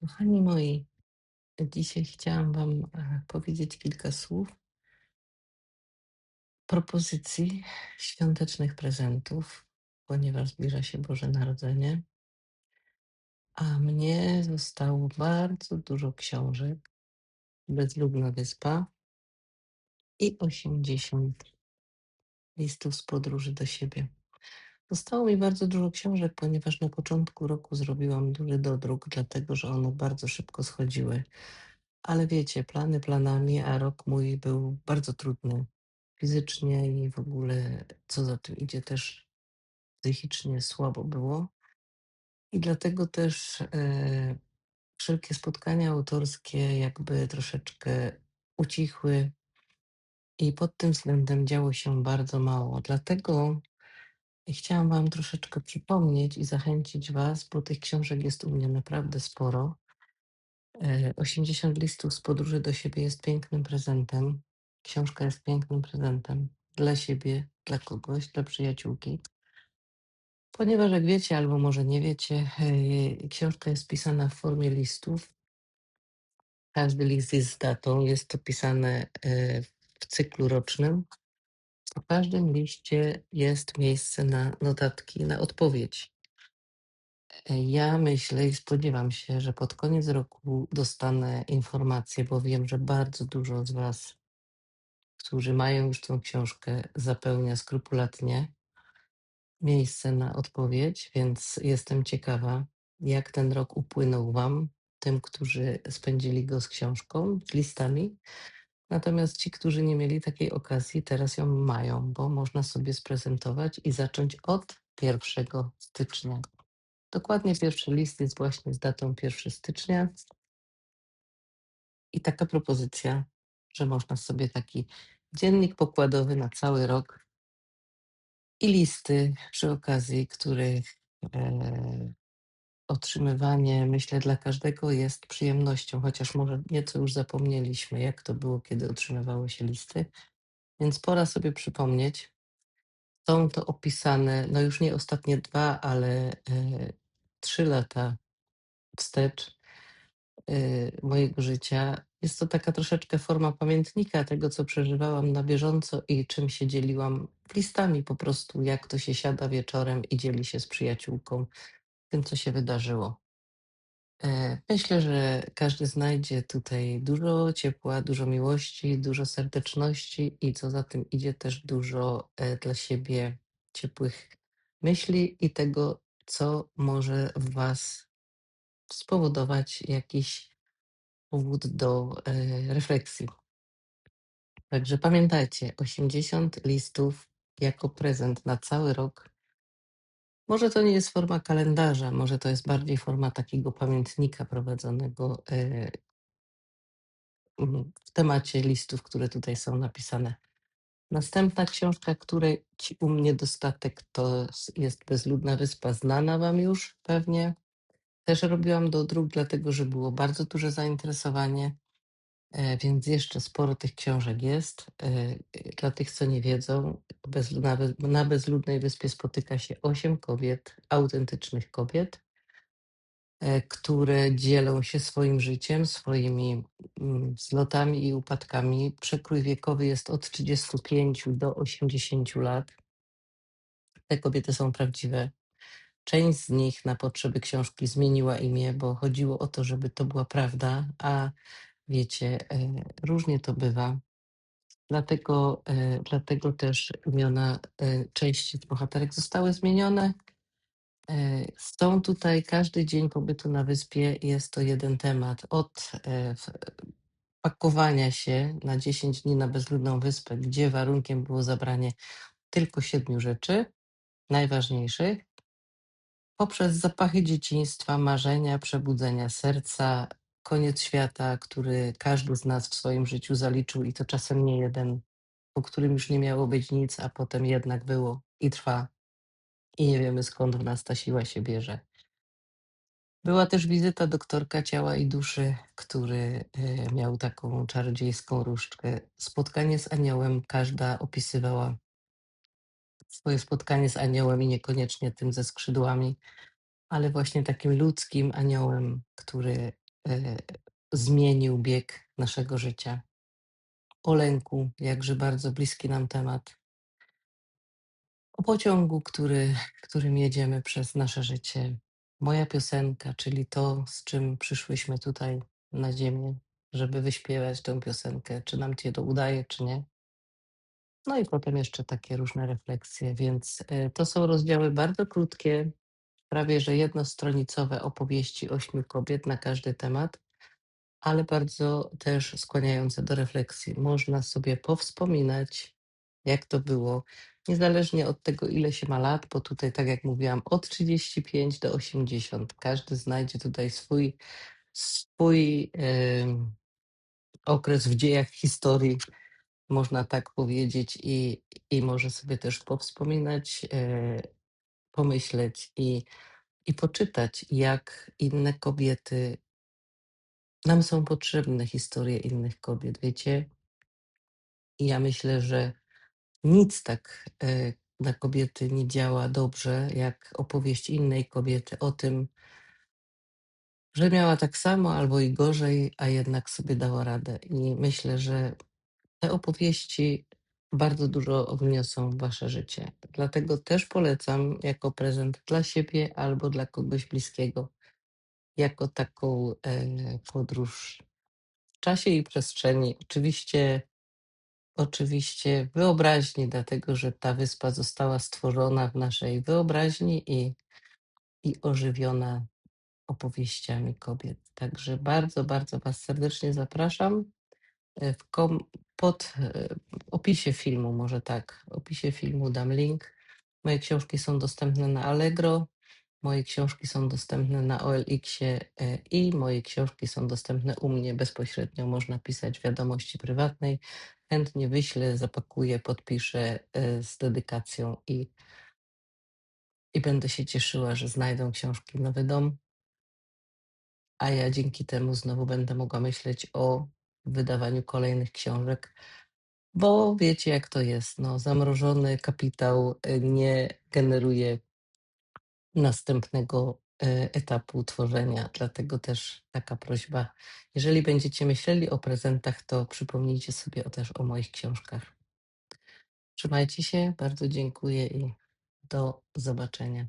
Kochani moi, dzisiaj chciałam Wam e, powiedzieć kilka słów propozycji świątecznych prezentów, ponieważ zbliża się Boże Narodzenie, a mnie zostało bardzo dużo książek, Bezludna Wyspa i 80 listów z podróży do siebie. Zostało mi bardzo dużo książek, ponieważ na początku roku zrobiłam duży dodruk, dlatego że one bardzo szybko schodziły. Ale wiecie, plany planami, a rok mój był bardzo trudny fizycznie i w ogóle, co za tym idzie, też psychicznie słabo było. I dlatego też e, wszelkie spotkania autorskie jakby troszeczkę ucichły i pod tym względem działo się bardzo mało. Dlatego chciałam Wam troszeczkę przypomnieć i zachęcić Was, bo tych książek jest u mnie naprawdę sporo. E, 80 listów z podróży do siebie jest pięknym prezentem. Książka jest pięknym prezentem dla siebie, dla kogoś, dla przyjaciółki. Ponieważ jak wiecie, albo może nie wiecie, e, książka jest pisana w formie listów. Każdy list jest z datą, jest to pisane e, w cyklu rocznym. W każdym liście jest miejsce na notatki, na odpowiedź. E, Ja myślę i spodziewam się, że pod koniec roku dostanę informację, bo wiem, że bardzo dużo z Was, którzy mają już tą książkę, zapełnia skrupulatnie miejsce na odpowiedź, więc jestem ciekawa, jak ten rok upłynął Wam, tym, którzy spędzili go z książką, z listami. Natomiast ci, którzy nie mieli takiej okazji, teraz ją mają, bo można sobie sprezentować i zacząć od 1 stycznia. Dokładnie pierwszy list jest właśnie z datą 1 stycznia i taka propozycja, że można sobie taki dziennik pokładowy na cały rok i listy przy okazji, których e, otrzymywanie, myślę, dla każdego jest przyjemnością, chociaż może nieco już zapomnieliśmy, jak to było, kiedy otrzymywało się listy. Więc pora sobie przypomnieć. Są to opisane, no już nie ostatnie dwa, ale e, trzy lata wstecz y, mojego życia. Jest to taka troszeczkę forma pamiętnika tego, co przeżywałam na bieżąco i czym się dzieliłam listami po prostu, jak to się siada wieczorem i dzieli się z przyjaciółką tym, co się wydarzyło. E, Myślę, że każdy znajdzie tutaj dużo ciepła, dużo miłości, dużo serdeczności i co za tym idzie też dużo e, dla siebie ciepłych myśli i tego, co może w Was spowodować jakiś powód do e, refleksji. Także pamiętajcie, 80 listów jako prezent na cały rok. Może to nie jest forma kalendarza, może to jest bardziej forma takiego pamiętnika prowadzonego e, w temacie listów, które tutaj są napisane. Następna książka, której ci u mnie dostatek, to jest Bezludna Wyspa, znana Wam już pewnie. Też robiłam do dróg, dlatego że było bardzo duże zainteresowanie. E, Więc jeszcze sporo tych książek jest. E, Dla tych, co nie wiedzą, bez, na, na bezludnej wyspie spotyka się osiem kobiet, autentycznych kobiet, e, które dzielą się swoim życiem, swoimi mm, wzlotami i upadkami. Przekrój wiekowy jest od 35 do 80 lat. Te kobiety są prawdziwe. Część z nich na potrzeby książki zmieniła imię, bo chodziło o to, żeby to była prawda, a wiecie, e, różnie to bywa. Dlatego, e, dlatego też imiona e, części bohaterek zostały zmienione. E, Są tutaj każdy dzień pobytu na wyspie, jest to jeden temat. Od pakowania się na 10 dni na bezludną wyspę, gdzie warunkiem było zabranie tylko siedmiu rzeczy najważniejszych, poprzez zapachy dzieciństwa, marzenia, przebudzenia serca, koniec świata, który każdy z nas w swoim życiu zaliczył i to czasem nie jeden po którym już nie miało być nic, a potem jednak było i trwa. I nie wiemy skąd w nas ta siła się bierze. Była też wizyta doktorka ciała i duszy, który e, miał taką czarodziejską różdżkę. Spotkanie z aniołem, każda opisywała swoje spotkanie z aniołem i niekoniecznie tym ze skrzydłami, ale właśnie takim ludzkim aniołem, który e, zmienił bieg naszego życia. O lęku, jakże bardzo bliski nam temat. O pociągu, który, którym jedziemy przez nasze życie. Moja piosenka, czyli to, z czym przyszłyśmy tutaj na ziemię, żeby wyśpiewać tę piosenkę, czy nam się to udaje, czy nie. No i potem jeszcze takie różne refleksje, więc e, to są rozdziały bardzo krótkie, prawie że jednostronicowe opowieści ośmiu kobiet na każdy temat, ale bardzo też skłaniające do refleksji. Można sobie powspominać, jak to było, niezależnie od tego, ile się ma lat, bo tutaj, tak jak mówiłam, od 35 do 80. Każdy znajdzie tutaj swój, swój em, okres w dziejach historii, można tak powiedzieć, i, i może sobie też powspominać, e, pomyśleć i, i poczytać, jak inne kobiety, nam są potrzebne historie innych kobiet, wiecie? I ja myślę, że nic tak e, dla kobiety nie działa dobrze, jak opowieść innej kobiety o tym, że miała tak samo albo i gorzej, a jednak sobie dała radę. I myślę, że te opowieści bardzo dużo wniosą w wasze życie. Dlatego też polecam jako prezent dla siebie albo dla kogoś bliskiego, jako taką e, podróż w czasie i przestrzeni. Oczywiście, oczywiście wyobraźni, dlatego że ta wyspa została stworzona w naszej wyobraźni i, i ożywiona opowieściami kobiet. Także bardzo, bardzo Was serdecznie zapraszam. E, W kom, pod e, opisie filmu, może tak, opisie filmu dam link. Moje książki są dostępne na Allegro, moje książki są dostępne na OLX-ie e, i moje książki są dostępne u mnie bezpośrednio. Można pisać wiadomości prywatnej. Chętnie wyślę, zapakuję, podpiszę z dedykacją i, i będę się cieszyła, że znajdą książki Nowy Dom. A ja dzięki temu znowu będę mogła myśleć o wydawaniu kolejnych książek, bo wiecie jak to jest. No, zamrożony kapitał e, nie generuje następnego e, etapu tworzenia. Dlatego też taka prośba. Jeżeli będziecie myśleli o prezentach, to przypomnijcie sobie o, też o moich książkach. Trzymajcie się, bardzo dziękuję i do zobaczenia.